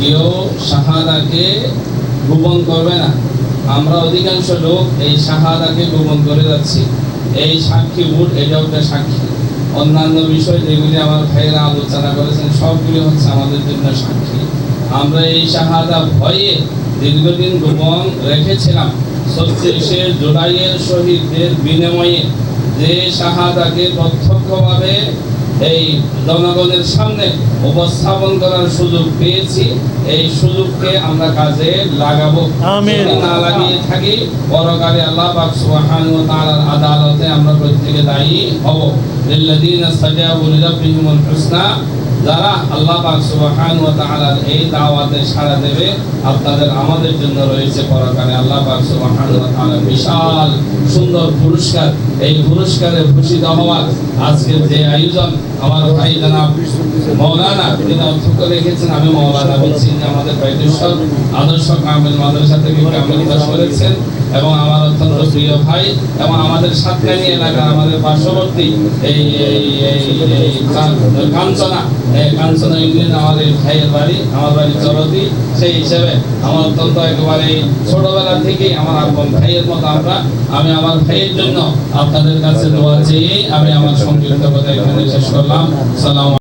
কেউ শাহাদাকে গোপন করবে না। আমরা অধিকাংশ লোক এই শাহাদাকে গোপন করে যাচ্ছি। এই সাক্ষী ভোট একটা সাক্ষী। অন্যান্য বিষয় যেগুলি আমার ভাইয়েরা আলোচনা করেছেন, সবগুলি হচ্ছে আমাদের জন্য সাক্ষী। আমরা এই শাহাদা ভয়ে দীর্ঘদিন গোপন রেখেছিলাম। ছত্রিশে জুলাইয়ের শহীদদের বিনিময়ে যে শাহাদাকে প্রত্যক্ষভাবে এই জনগণের সামনে উপস্থাপন করার সুযোগ পেয়েছি। এই সুযোগকে আমরা কাজে লাগাবো। না লাগিয়ে থাকি পরকালে আল্লাহ পাক সুবহানাহু ওয়া তাআলার আদালতে আমরা প্রত্যেকে দায়ী হব। লিল্লাযিনা ইসতাজাবু লিরাব্বিহিমুল হুসনা যারা আল্লাহ পাক সুবহানাহু ওয়া তাআলার এই দাওয়াতে সাড়া দেবে আপনাদের আমাদের জন্য রয়েছে পরকালে আল্লাহ পাক ওয়া বিশাল সুন্দর পুরস্কার। এই পুরস্কারে ভূষিত হওয়ার আজকের যে আয়োজন আমার ভাই জানাব মৌলানা, তিনি অধ্যক্ষ রেখেছেন, আমি মৌলানা বলছি যে আমাদের বাইদেশ্বর আদর্শ কামিল মাদ্রাসা থেকে কামিল পাশ করেছেন এবং আমার অত্যন্ত প্রিয় ভাই এবং আমাদের সাতকানি এলাকার আমাদের পার্শ্ববর্তী এই কাঞ্চনা কাঞ্চনা ইউনিয়ন আমার এই ভাইয়ের বাড়ি, আমার বাড়ি চরতি। সেই হিসেবে আমার অত্যন্ত একেবারে ছোটবেলা থেকেই আমার আপন ভাইয়ের মতো আমরা। আমি আমার ভাইয়ের জন্য আপনাদের কাছে দোয়া চেয়ে আমি আমার সংযুক্ত কথা এখানে শেষ করলাম। وسلم